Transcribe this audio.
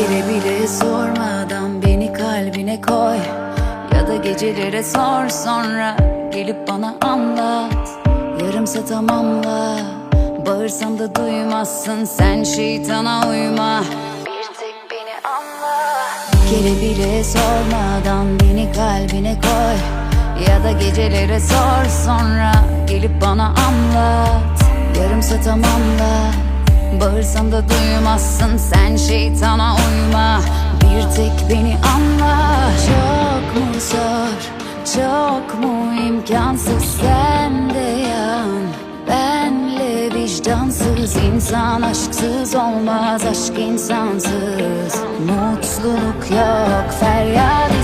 kere bile sormadan beni kalbine koy. Ya da gecelere sor sonra gelip bana anlat. Yarımsa tamamla Bağırsam da duymazsın. Sen şeytana uyma. Bir tek beni anla. Kere bile sormadan beni kalbine koy. Ya da gecelere sor sonra gelip bana anlat. Yarımsa tamamla Bağırsam da duymazsın. Sen beni anla. Çok mu zor, çok mu imkansız? Sen de yan. Benle vicdansız insan aşksız olmaz aşk insansız. Mutluluk yok feryat